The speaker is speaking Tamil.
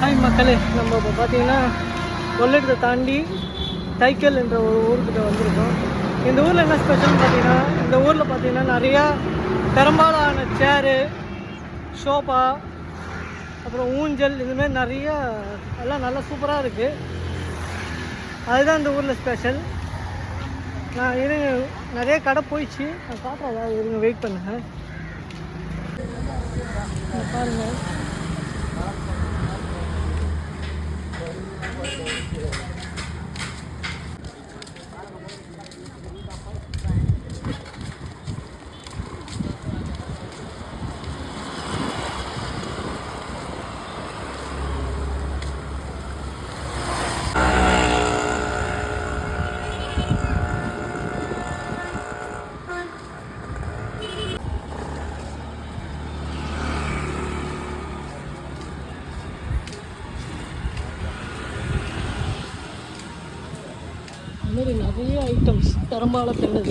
ஹாய் மக்களே நம்ம இப்போ பார்த்தீங்கன்னா கொள்ளிடத்தை தாண்டி தைக்கல் என்ற ஒரு ஊருக்கிட்ட வந்திருக்கோம். இந்த ஊரில் என்ன ஸ்பெஷல்னு பார்த்தீங்கன்னா இந்த ஊரில் பார்த்தீங்கன்னா நிறையா பெரும்பாலான சேரு ஷோபா அப்புறம் ஊஞ்சல் இந்த மாதிரி நிறையா எல்லாம் நல்லா சூப்பராக இருக்குது அதுதான் இந்த ஊரில் ஸ்பெஷல் நான் இருங்க நிறைய கடை போயிடுச்சு. நான் காட்டுறேன் இருங்க வெயிட் பண்ணுங்கள் பாருங்கள் பாருங்க மாதிரி நிறைய ஐட்டம்ஸ் பெரும்பாலும் தென்னது